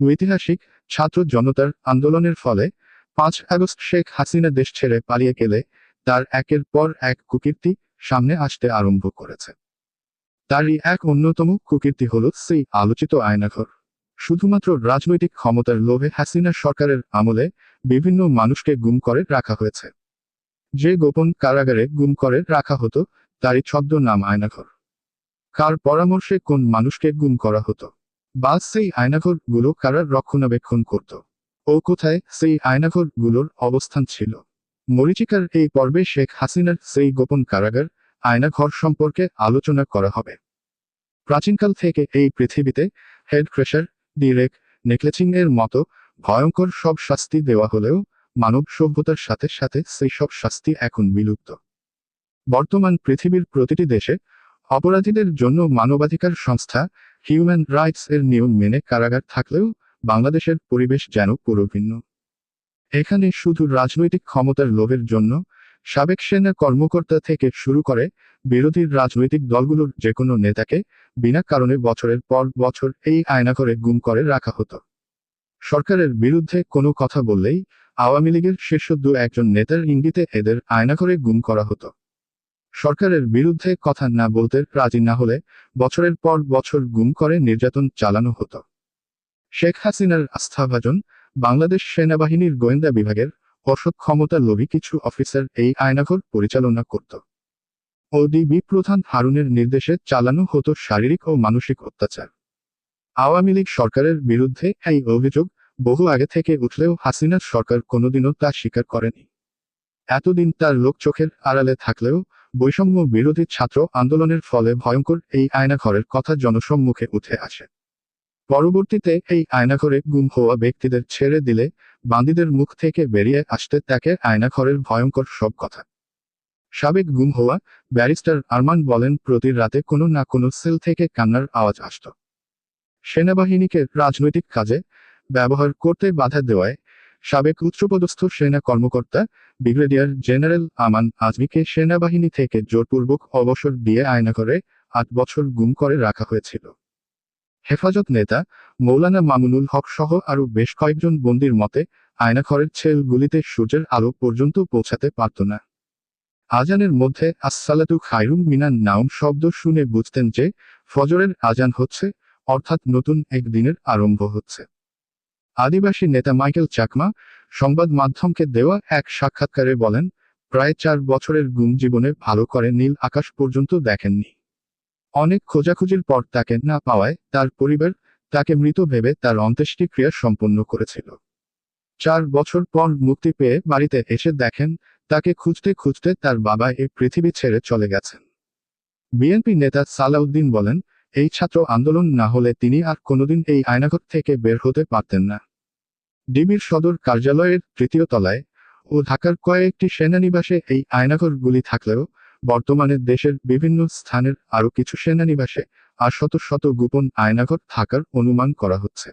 ঐতিহাসিক ছাত্র জনতার আন্দোলনের ফলে পাঁচ আগস্ট শেখ হাসিনা দেশ ছেড়ে পালিয়ে গেলে তার একের পর এক কুকীর্তি সামনে আসতে আরম্ভ করেছে। তারই এক অন্যতম কুকীর্তি হল সেই আলোচিত আয়নাঘর। শুধুমাত্র রাজনৈতিক ক্ষমতার লোভে হাসিনা সরকারের আমলে বিভিন্ন মানুষকে গুম করে রাখা হয়েছে। যে গোপন কারাগারে গুম করে রাখা হতো, তারই ছদ্ম নাম আয়নাঘর। কার পরামর্শে কোন মানুষকে গুম করা হতো? বা সেই আয়নাঘরগুলো কারা রক্ষণাবেক্ষণ করত। ও কোথায় সেই আয়নাঘরগুলোর অবস্থান ছিল। মরিচিকার এই পর্বে শেখ হাসিনার সেই গোপন কারাগার, আয়নাঘর সম্পর্কে আলোচনা করা হবে। প্রাচীনকাল থেকে এই পৃথিবীতে হেড ক্রেশার, ডিরেক নেকলেচিং এর মতো ভয়ঙ্কর সব শাস্তি দেওয়া হলেও মানব সভ্যতার সাথে সাথে সেই সব শাস্তি এখন বিলুপ্ত। বর্তমান পৃথিবীর প্রতিটি দেশে অপরাধীদের জন্য মানবাধিকার সংস্থা হিউম্যান রাইটস এর নিয়ম মেনে কারাগার থাকলেও বাংলাদেশের পরিবেশ যেন পুরো ভিন্ন। এখানে শুধু রাজনৈতিক ক্ষমতার লোভের জন্য সাবেক সেনা কর্মকর্তা থেকে শুরু করে বিরোধী রাজনৈতিক দলগুলোর যে কোনো নেতাকে বিনা কারণে বছরের পর বছর এই আয়নাঘরে গুম করে রাখা হতো। সরকারের বিরুদ্ধে কোনো কথা বললেই আওয়ামী লীগের শীর্ষ দু একজন নেতার ইঙ্গিতে এদের আয়নাঘরে গুম করা হতো। সরকারের বিরুদ্ধে কথা না বলতে রাজি না হলে বছরের পর বছর গুম করে নির্যাতন চালানো হতো। শেখ হাসিনার আস্থাভাজন বাংলাদেশ সেনাবাহিনীর গোয়েন্দা বিভাগের অসৎ ক্ষমতা লোভী কিছু অফিসার এই আয়নাঘর পরিচালনা করত। ওডিবি প্রধান হারুনের নির্দেশে চালানো হতো শারীরিক ও মানসিক অত্যাচার। আওয়ামী লীগ সরকারের বিরুদ্ধে এই অভিযোগ বহু আগে থেকে উঠলেও হাসিনার সরকার কোনোদিনও তা স্বীকার করেনি। এতদিন তার লোক চোখের আড়ালে থাকলেও বৈষম্য বিরোধী ছাত্র আন্দোলনের ফলে ভয়ঙ্কর এই আয়নাঘরের কথা জনসম্মুখে উঠে আসে। পরবর্তীতে এই আয়নাঘরে গুম হওয়া ব্যক্তিদের ছেড়ে দিলে বান্দিদের মুখ থেকে বেরিয়ে আসতে তাকে আয়নাঘরের ভয়ঙ্কর সব কথা। সাবেক গুম হওয়া ব্যারিস্টার আরমান বলেন, প্রতি রাতে কোনো না কোনো সেল থেকে কান্নার আওয়াজ আসত। সেনাবাহিনীকে রাজনৈতিক কাজে ব্যবহার করতে বাধা দেওয়ায় সাবেক উচ্চপদস্থ সেনা কর্মকর্তা, ব্রিগেডিয়ার জেনারেল আমান আজমিকে সেনাবাহিনী থেকে জোরপূর্বক অবসর দিয়ে আয়নাঘরে আট বছর গুম করে রাখা হয়েছিল। হেফাজত নেতা মৌলানা মামুনুল হক সহ আরও বেশ কয়েকজন বন্দির মতে, আয়নাঘরের ছেলগুলিতে সূর্যের আলো পর্যন্ত পৌঁছাতে পারত না। আজানের মধ্যে আসসালাতু খাইরুম মিনান নাউম শব্দ শুনে বুঝতেন যে, ফজরের আজান হচ্ছে, অর্থাৎ নতুন এক দিনের আরম্ভ হচ্ছে। আদিবাসী নেতা মাইকেল চাকমা সংবাদ মাধ্যমকে দেওয়া এক সাক্ষাৎকারে বলেন, প্রায় চার বছরের গুম জীবনে ভালো করে নীল আকাশ পর্যন্ত দেখেননি। অনেক খোঁজাখুঁজির পর তাকে না পাওয়ায় তার পরিবার তাকে মৃত ভেবে তার অন্ত্যেষ্টিক্রিয়া সম্পন্ন করেছিল। চার বছর পর মুক্তি পেয়ে বাড়িতে এসে দেখেন, তাকে খুঁজতে খুঁজতে তার বাবা এই পৃথিবী ছেড়ে চলে গেছেন। বিএনপি নেতা সালাউদ্দিন বলেন, এই ছাত্র আন্দোলন না হলে তিনি আর কোনোদিন এই আয়নাঘর থেকে বের হতে পারতেন না। ডিবির সদর কার্যালয়ের তৃতীয় তলায় ও ঢাকার কয়েকটি সেনানিবাসে এই আয়নাঘরগুলি থাকলেও বর্তমানে দেশের বিভিন্ন স্থানের আরও কিছু সেনানিবাসে আর শত শত গোপন আয়নাঘর থাকার অনুমান করা হচ্ছে।